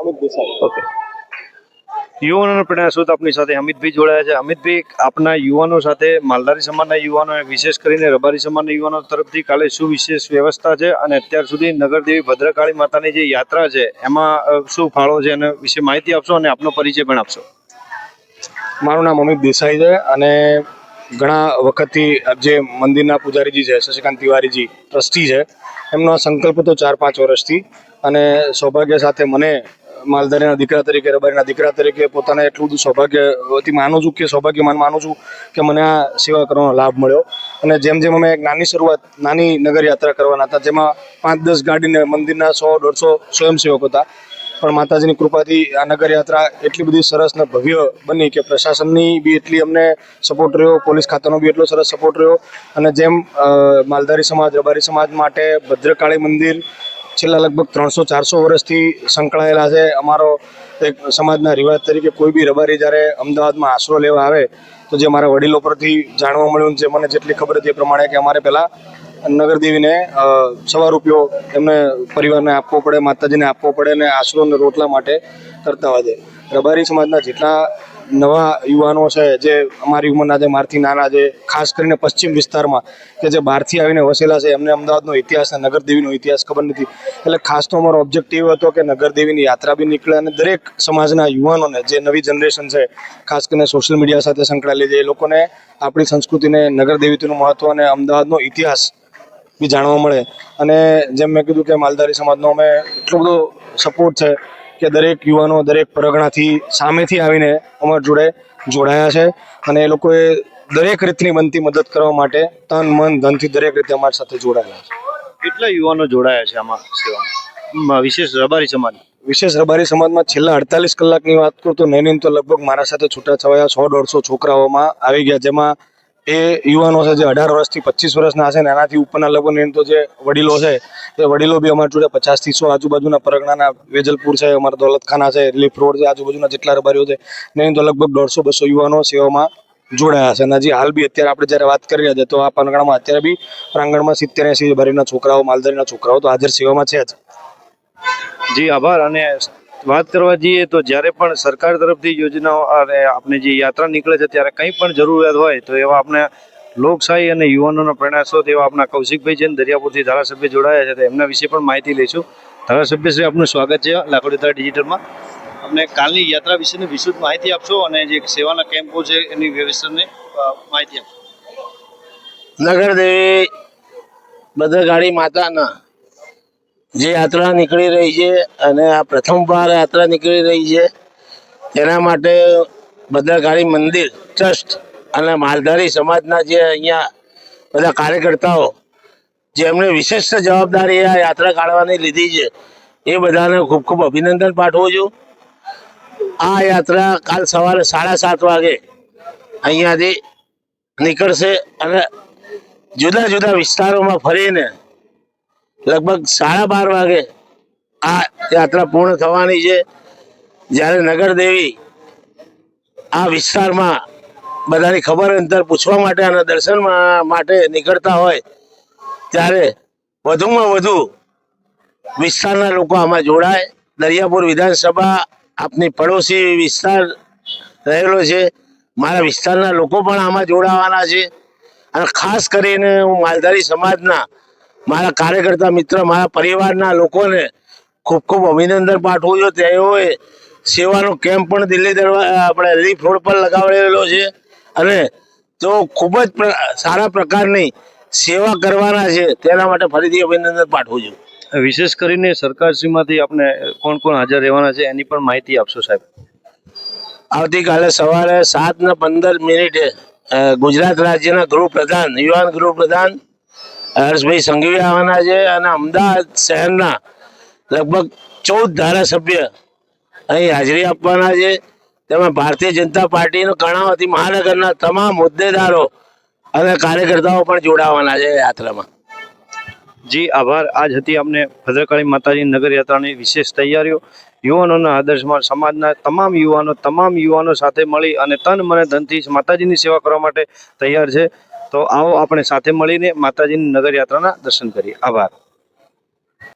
Amit Desai. Okay યુવાનો પ્રેરણા શું આપની સાથે અમિતભાઈ જોડાયા છે. અમિતભાઈ આપના યુવાનો સાથે માલધારી સમાજના યુવાનો વિશેષ કરીને રબારી સમાજના યુવાનો તરફથી કાલે શું વિશેષ વ્યવસ્થા છે અને અત્યાર સુધી નગરદેવી ભદ્રકાળી માતાની જે યાત્રા છે એમાં શું ફાળો છે અને વિશે માહિતી આપશો અને આપનો પરિચય પણ આપશો. મારું નામ અમિત દેસાઈ છે અને ઘણા વખતથી જે મંદિરના પૂજારીજી છે શશિકાંત તિવારીજી ટ્રસ્ટી છે. એમનો સંકલ્પ તો ચાર પાંચ વર્ષથી અને સૌભાગ્ય સાથે મને માલધારીના દીકરા તરીકે, રબારીના દીકરા તરીકે પોતાને એટલું બધું સૌભાગ્યવતી માનું છું કે સૌભાગ્યમાન માનું છું કે મને આ સેવા કરવાનો લાભ મળ્યો. અને જેમ જેમ અમે એક નાની શરૂઆત, નાની નગર યાત્રા કરવાના હતા, જેમાં પાંચ દસ ગાડીને મંદિરના સો, દોઢસો સ્વયંસેવક હતા. પણ માતાજીની કૃપાથી આ નગર યાત્રા એટલી બધી સરસ ને ભવ્ય બની કે પ્રશાસનની બી એટલી અમને સપોર્ટ રહ્યો, પોલીસ ખાતાનો બી એટલો સરસ સપોર્ટ રહ્યો. અને જેમ માલધારી સમાજ, રબારી સમાજ માટે ભદ્રકાળી મંદિર છેલ્લા લગભગ ત્રણસો, ચારસો વર્ષથી સંકળાયેલા છે. અમારો એક સમાજના રિવાજ તરીકે કોઈ બી રબારી જ્યારે અમદાવાદમાં આશરો લેવા આવે, તો જે મારા વડીલો પરથી જાણવા મળ્યું છે મને જેટલી ખબર હતી એ પ્રમાણે કે અમારે પહેલાં નગરદેવીને સવા રૂપિયો એમને પરિવારને આપવો પડે, માતાજીને આપવો પડે અને આશરો અને રોટલા માટે કરતા હોય છે. રબારી સમાજના જેટલા નવા યુવાનો છે, જે અમારી ઉંમરના જે મારથી નાના જે, ખાસ કરીને પશ્ચિમ વિસ્તારમાં, કે જે બહારથી આવીને વસેલા છે, એમને અમદાવાદનો ઇતિહાસ અને નગરદેવીનો ઇતિહાસ ખબર નથી. એટલે ખાસ તો અમારો ઓબ્જેક્ટિવ હતો કે નગરદેવીની યાત્રા બી નીકળે અને દરેક સમાજના યુવાનોને, જે નવી જનરેશન છે, ખાસ કરીને સોશિયલ મીડિયા સાથે સંકળાયેલી છે, એ લોકોને આપણી સંસ્કૃતિને નગરદેવીનું મહત્વ અને અમદાવાદનો ઇતિહાસ બી જાણવા મળે. અને જેમ મેં કીધું કે માલધારી સમાજનો અમે એટલો બધો સપોર્ટ છે કે દરેક યુવાનો દરેક પરગણાથી સામેથી આવીને અમારી જોડે જોડાયા છે અને એ લોકોએ દરેક રીતની બનતી મદદ કરવા માટે તન મન ધનથી દરેક રીતે અમારી સાથે જોડાયેલા છે. કેટલા યુવાનો જોડાયા છે આમાં સેવામાં? વિશેષ રબારી સમાજ વિશેષ રબારી સમાજમાં છેલ્લા અડતાલીસ કલાકની વાત કરું તો નહીં તો લગભગ મારા સાથે છૂટાછવાયા સો દોઢસો છોકરાઓમાં આવી ગયા જેમાં એ યુવાનો છે જે અઢાર વર્ષથી પચીસ વર્ષના હશે ને એનાથી ઉપરના નહીં તો જે વડીલો છે, એ વડીલો બી અમારી જોડે પચાસથી સો આજુબાજુના પરગણાના વેજલપુર છે, અમારા દોલતખાના છે રિલીફ રોડ છે, આજુબાજુના જેટલા રબારીઓ છે નહીં તો લગભગ દોઢસો બસો યુવાનો સેવામાં જોડાયા છે. અને હજી હાલ બી અત્યારે આપણે જ્યારે વાત કરી રહ્યા છે તો આ પરગણામાં અત્યારે બી પ્રાંગણમાં સિત્તેર એસી ભરીના છોકરાઓ, માલધારીના છોકરાઓ તો હાજર સેવામાં છે જ. જી, આભાર. અને વાત કરવા જઈએ તો જ્યારે પણ સરકાર તરફથી યોજનાઓ અને આપણે જે યાત્રા નીકળે છે ત્યારે કંઈ પણ જરૂરિયાત હોય તો એવા આપણે લોકશાહી અને યુવાનોના પ્રયાસો તેવા આપણા કૌશિકભાઈ જૈન દરિયાપુરથી ધારાસભ્ય જોડાયા છે તો એમના વિશે પણ માહિતી લઈશું. ધારાસભ્ય શ્રી આપનું સ્વાગત છે લાખોડીતા ડિજિટલમાં. આપણે કાલની યાત્રા વિશેની વિશુદ્ધ માહિતી આપશો અને જે સેવાના કેમ્પો છે એની વ્યવસ્થાને માહિતી આપશો. નગર દેવી ભદ્રકાળી માતાના જે યાત્રા નીકળી રહી છે અને આ પ્રથમવાર યાત્રા નીકળી રહી છે તેના માટે ભદ્રકાળી મંદિર ટ્રસ્ટ અને માલધારી સમાજના જે અહીંયા બધા કાર્યકર્તાઓ જેમણે વિશિષ્ટ જવાબદારી આ યાત્રા કાઢવાની લીધી છે, એ બધાને ખૂબ ખૂબ અભિનંદન પાઠવું છું. આ યાત્રા કાલ સવારે સાડા સાત વાગે અહીંયાથી નીકળશે અને જુદા જુદા વિસ્તારોમાં ફરીને લગભગ સાડા બાર વાગે આ યાત્રા પૂર્ણ થવાની છે. જ્યારે નગર દેવી આ વિસ્તારમાં બધાની ખબર અંતર પૂછવા માટે અને દર્શન માટે નીકળતા હોય, ત્યારે વધુમાં વધુ વિસ્તારના લોકો આમાં જોડાય. દરિયાપુર વિધાનસભા આપની પડોશી વિસ્તાર રહેલો છે. મારા વિસ્તારના લોકો પણ આમાં જોડાવાના છે. અને ખાસ કરીને હું માલધારી સમાજના મારા કાર્યકર્તા મિત્ર મારા પરિવારના લોકોને ખૂબ ખૂબ અભિનંદન પાઠવું છું. તેઓએ સેવાનો કેમ્પ પણ દિલ્હી દરવા આપણે રિલીફ રોડ પર લગાવેલો છે અને તો ખૂબ જ સારા પ્રકારની સેવા કરવાના છે. તેના માટે ફરીથી અભિનંદન પાઠવું છું. વિશેષ કરીને સરકારશ્રીમાંથી આપણે કોણ કોણ હાજર રહેવાના છે એની પણ માહિતી આપશો સાહેબ? આવતીકાલે સવારે સાત ને પંદર મિનિટે ગુજરાત રાજ્યના ગૃહપ્રધાન યુવાન ગૃહપ્રધાન હર્ષભાઈ સંઘવી આવવાના છે અને અમદાવાદ શહેરના લગભગ ચૌદ ધારાસભ્ય અહીં હાજરી આપવાના છે. તેમાં ભારતીય જનતા પાર્ટીનો કર્ણાવતી મહાનગરના તમામ હોદ્દેદારો અને કાર્યકર્તાઓ પણ જોડાવાના છે યાત્રામાં. જી, આભાર. આજ હતી અમને ભદ્રકાળી માતાજી નગર યાત્રાની વિશેષ તૈયારીઓ. યુવાનોના આદર્શમાં સમાજના તમામ યુવાનો તમામ યુવાનો સાથે મળી અને તન, મને, ધનથી માતાજીની સેવા કરવા માટે તૈયાર છે. તો આવો આપણે સાથે મળીને માતાજીની નગરયાત્રાના દર્શન કરીએ. આભાર.